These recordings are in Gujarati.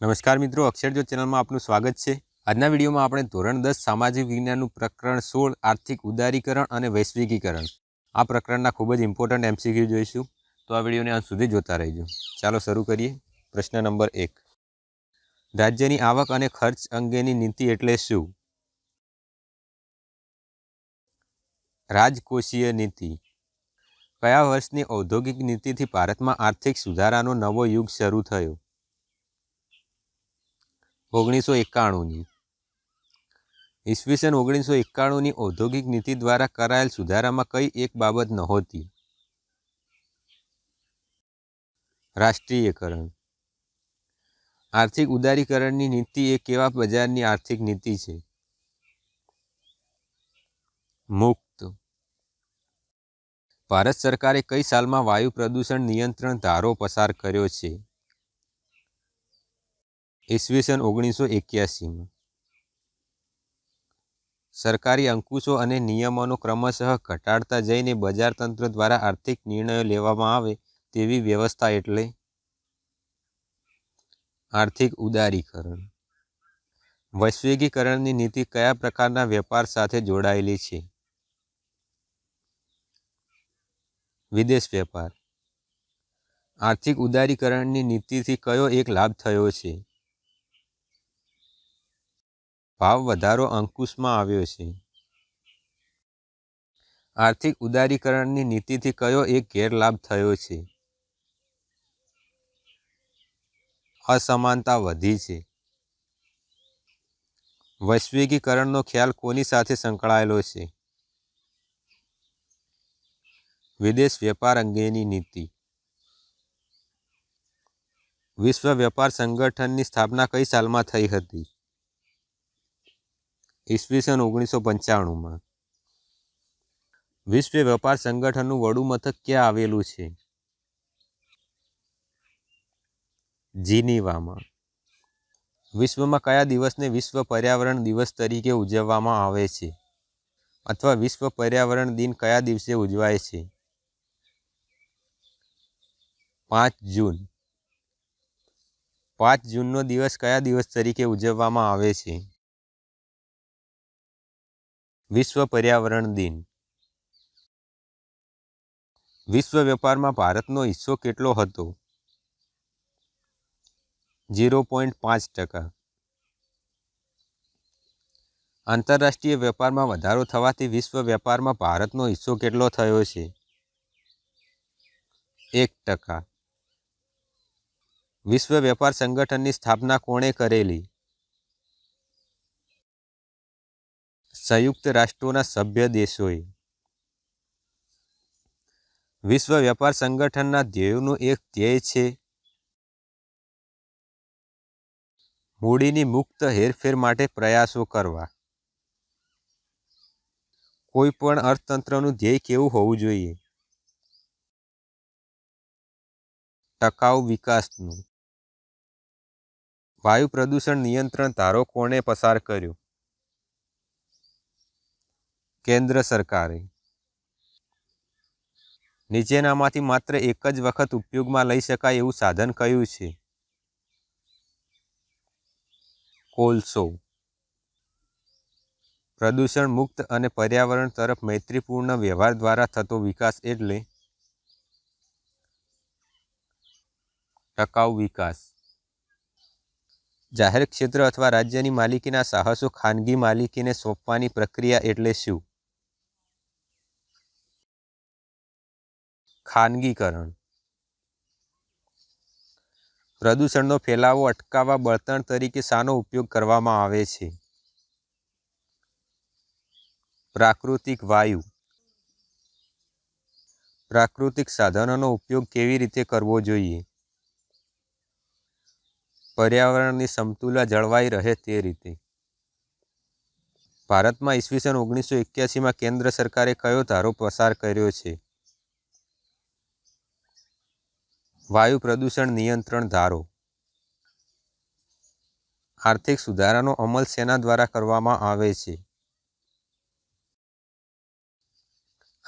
નમસ્કાર મિત્રો અક્ષરજો ચેનલમાં આપનું સ્વાગત છે. આજના વિડીયોમાં આપણે ધોરણ દસ સામાજિક વિજ્ઞાનનું પ્રકરણ સોળ, આર્થિક ઉદારીકરણ અને વૈશ્વિકીકરણ. આ પ્રકરણના ખૂબ જ ઇમ્પોર્ટન્ટ એમસીક્યુ જોઈશું. તો આ વિડીયોને અંત સુધી જોતા રહેજો. ચાલો શરૂ કરીએ. પ્રશ્ન નંબર એક. રાજ્યની આવક અને ખર્ચ અંગેની નીતિ એટલે શું? રાજકોષીય નીતિ. કયા વર્ષની ઔદ્યોગિક નીતિથી ભારતમાં આર્થિક સુધારાનો નવો યુગ શરૂ થયો? ઓગણીસો એકાણુંની ઈસવીસન ઓગણીસો એકાણુંની ઔદ્યોગિક નીતિ દ્વારા કરાયેલ સુધારામાં કઈ એક બાબત નહોતી? રાષ્ટ્રીયકરણ. આર્થિક ઉદારીકરણની નીતિ એ કેવા બજારની આર્થિક નીતિ છે? મુક્ત. ભારત સરકારે કઈ સાલમાં વાયુ પ્રદૂષણ નિયંત્રણ ધારો પસાર કર્યો છે? ઈસવીસન ઓગણીસો એક્યાસીમાં. સરકારી અંકુશો અને નિયમોનો ક્રમશઃ ઘટાડતા જઈને બજાર તંત્ર દ્વારા આર્થિક નિર્ણયો લેવામાં આવે તેવી વ્યવસ્થા એટલે આર્થિક ઉદારીકરણ. વૈશ્વિકીકરણની નીતિ કયા પ્રકારના વેપાર સાથે જોડાયેલી છે? વિદેશ વેપાર. આર્થિક ઉદારીકરણની નીતિથી કયો એક લાભ થયો છે? ભાવ વધારો અંકુશમાં આવ્યો છે. આર્થિક ઉદારીકરણની નીતિથી કયો એક ગેરલાભ થયો છે? અસમાનતા વધી છે. વૈશ્વિકીકરણનો ખ્યાલ કોની સાથે સંકળાયેલો છે? વિદેશ વેપાર અંગેની નીતિ. વિશ્વ વેપાર સંગઠનની સ્થાપના કઈ સાલમાં થઈ હતી? ઈસવીસન ઓગણીસો પંચાણુંમાં વિશ્વ વેપાર સંગઠનનું વડું મથક ક્યાં આવેલું છે? જીનીવામાં. વિશ્વમાં કયા દિવસને વિશ્વ પર્યાવરણ દિવસ તરીકે ઉજવવામાં આવે છે? અથવા વિશ્વ પર્યાવરણ દિન કયા દિવસે ઉજવાય છે? પાંચ જૂન. પાંચ જૂનનો દિવસ કયા દિવસ તરીકે ઉજવવામાં આવે છે? વિશ્વ પર્યાવરણ દિન. વિશ્વ વેપારમાં ભારતનો હિસ્સો કેટલો હતો? ઝીરો પોઈન્ટ પાંચ ટકા. આંતરરાષ્ટ્રીય વેપારમાં વધારો થવાથી વિશ્વ વેપારમાં ભારતનો હિસ્સો કેટલો થયો છે? એક ટકા. વિશ્વ વેપાર સંગઠનની સ્થાપના કોણે કરેલી? સંયુક્ત રાષ્ટ્રોના સભ્ય દેશોએ. વિશ્વ વ્યાપાર સંગઠનના ધ્યેયોનું એક ધ્યેય છે મૂડીની મુક્ત હેરફેર માટે પ્રયાસો કરવા. કોઈ પણ અર્થતંત્રનું ધ્યેય કેવું હોવું જોઈએ? ટકાઉ વિકાસનું. વાયુ પ્રદૂષણ નિયંત્રણ ધારો કોણે પસાર કર્યો? કેન્દ્ર સરકારે. નીચેનામાંથી માત્ર એક જ વખત ઉપયોગમાં લઈ શકાય એવું સાધન કયું છે? કોલસો. પ્રદૂષણ મુક્ત અને પર્યાવરણ તરફ મૈત્રીપૂર્ણ વ્યવહાર દ્વારા થતો વિકાસ એટલે ટકાઉ વિકાસ. જાહેર ક્ષેત્ર અથવા રાજ્યની માલિકીના સાહસો ખાનગી માલિકીને સોંપવાની પ્રક્રિયા એટલે શું? ખાનગીકરણ. પ્રદૂષણનો ફેલાવો અટકાવવા બળતણ તરીકે શાનો ઉપયોગ કરવામાં આવે છે. પ્રાકૃતિક વાયુ. પ્રાકૃતિક સાધનોનો ઉપયોગ કેવી રીતે કરવો જોઈએ? પર્યાવરણની સમતુલા જળવાઈ રહે તે રીતે. ભારતમાં ઈસવીસન ઓગણીસો એક્યાસીમાં કેન્દ્ર સરકારે કયો ધારો પસાર કર્યો છે? વાયુ પ્રદૂષણ નિયંત્રણ ધારો. આર્થિક સુધારાનો અમલ સેના દ્વારા કરવામાં આવે છે.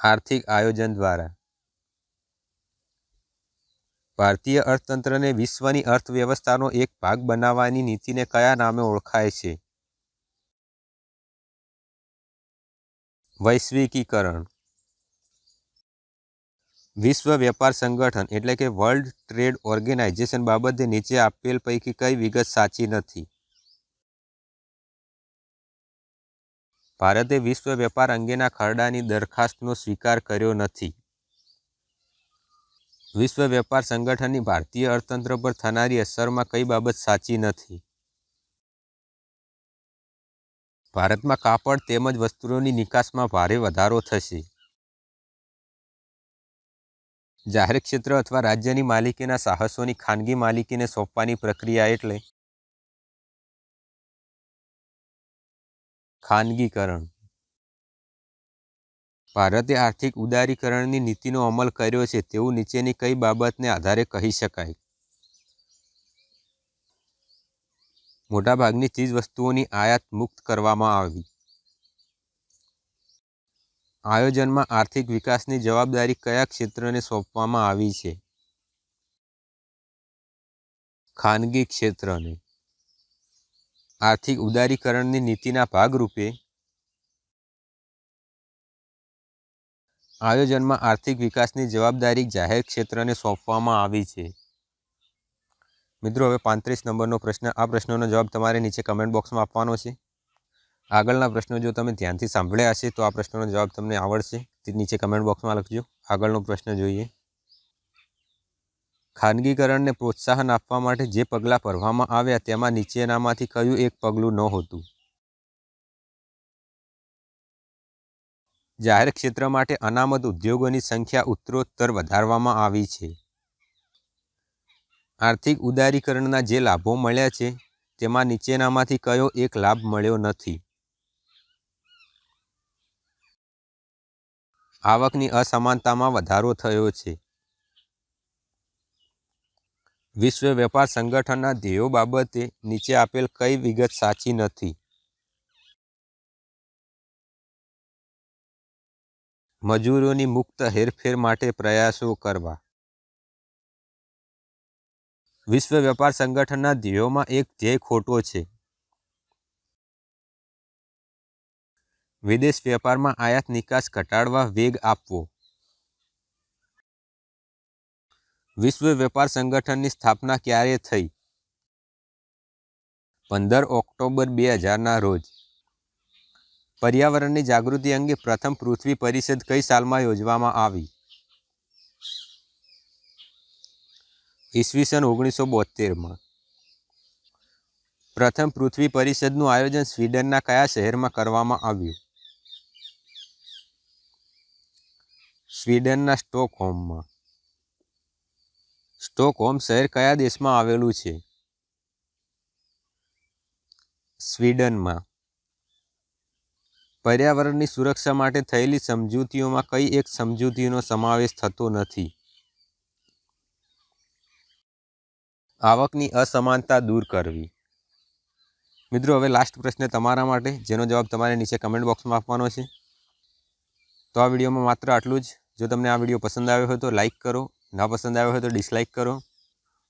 આર્થિક આયોજન દ્વારા. ભારતીય અર્થતંત્રને વિશ્વની અર્થવ્યવસ્થાનો એક ભાગ બનાવવાની નીતિને કયા નામે ઓળખાય છે? વૈશ્વિકીકરણ. વિશ્વ વેપાર સંગઠન એટલે કે વર્લ્ડ ટ્રેડ ઓર્ગેનાઇઝેશન બાબતે નીચે આપેલ પૈકી કઈ વિગત સાચી નથી? ભારતે વિશ્વ વેપાર અંગેના ખરડાની દરખાસ્તનો સ્વીકાર કર્યો નથી. વિશ્વ વેપાર સંગઠનની ભારતીય અર્થતંત્ર પર થનારી અસરમાં કઈ બાબત સાચી નથી? ભારતમાં કાપડ તેમજ વસ્તુઓની નિકાસમાં ભારે વધારો થશે. જાહેર ક્ષેત્ર અથવા રાજ્યની માલિકીના સાહસોની ખાનગી માલિકીને સોંપવાની પ્રક્રિયા એટલે ખાનગીકરણ. ભારતે આર્થિક ઉદારીકરણની નીતિનો અમલ કર્યો છે તેવું નીચેની કઈ બાબતને આધારે કહી શકાય? મોટાભાગની ચીજ વસ્તુઓની આયાત મુક્ત કરવામાં આવી. આયોજનમાં આર્થિક વિકાસની જવાબદારી કયા ક્ષેત્રને સોંપવામાં આવી છે? ખાનગી ક્ષેત્રને. આર્થિક ઉદારીકરણની નીતિના ભાગરૂપે. આયોજનમાં આર્થિક વિકાસની જવાબદારી જાહેર ક્ષેત્રને સોંપવામાં આવી છે. મિત્રો, હવે પાંત્રીસ નંબરનો પ્રશ્ન. આ પ્રશ્નનો જવાબ તમારે નીચે કમેન્ટ બોક્સમાં આપવાનો છે. આગળના પ્રશ્નો જો તમે ધ્યાનથી સાંભળ્યા હશે, તો આ પ્રશ્નનો જવાબ તમને આવડશે. તે નીચે કમેન્ટ બોક્સમાં લખજો. આગળનો પ્રશ્ન જોઈએ. ખાનગીકરણને પ્રોત્સાહન આપવા માટે જે પગલાં ભરવામાં આવ્યા, તેમાં નીચેનામાંથી કયું એક પગલું નહોતું? જાહેર ક્ષેત્ર માટે અનામત ઉદ્યોગોની સંખ્યા ઉત્તરોત્તર વધારવામાં આવી છે. આર્થિક ઉદારીકરણના જે લાભો મળ્યા છે, તેમાં નીચેનામાંથી કયો એક લાભ મળ્યો નથી? આવકની અસમાનતામાં વધારો થયો છે. વિશ્વ વેપાર સંગઠનના ધ્યેયો બાબતે નીચે આપેલ કઈ વિગત સાચી નથી? મજૂરોની મુક્ત હેરફેર માટે પ્રયાસો કરવા. વિશ્વ વેપાર સંગઠનના ધ્યેયોમાં એક ધ્યેય ખોટો છે. વિદેશ વેપારમાં આયાત નિકાસ ઘટાડવા વેગ આપવો. વિશ્વ વેપાર સંગઠનની સ્થાપના ક્યારે થઈ? પંદર ઓક્ટોબર બે હજારના રોજ. પર્યાવરણની જાગૃતિ અંગે પ્રથમ પૃથ્વી પરિષદ કઈ સાલમાં યોજવામાં આવી? ઈસવીસન ઓગણીસો બોતેરમાં પ્રથમ પૃથ્વી પરિષદનું આયોજન સ્વીડનના કયા શહેરમાં કરવામાં આવ્યું? સ્વીડનના સ્ટોકહોમમાં. સ્ટોકહોમ શહેર કયા દેશમાં આવેલું છે? સ્વીડનમાં. પર્યાવરણની સુરક્ષા માટે થયેલી સમજૂતીઓમાં કઈ એક સમજૂતીનો સમાવેશ થતો નથી? આવકની અસમાનતા દૂર કરવી. મિત્રો, હવે લાસ્ટ પ્રશ્ન તમારા માટે, જેનો જવાબ તમારે નીચે કમેન્ટ બોક્સમાં આપવાનો છે. તો આ વિડીયોમાં માત્ર આટલું જ. જો તમને આ વીડિયો પસંદ આવ્યો હોય તો લાઇક કરો, ના પસંદ આવ્યો હોય તો ડિસલાઇક કરો.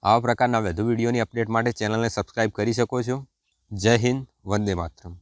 આવા પ્રકારના વધુ વિડીયોની અપડેટ માટે ચેનલને સબસ્ક્રાઈબ કરી શકો છો. જય હિન્દ, વંદે માતરમ.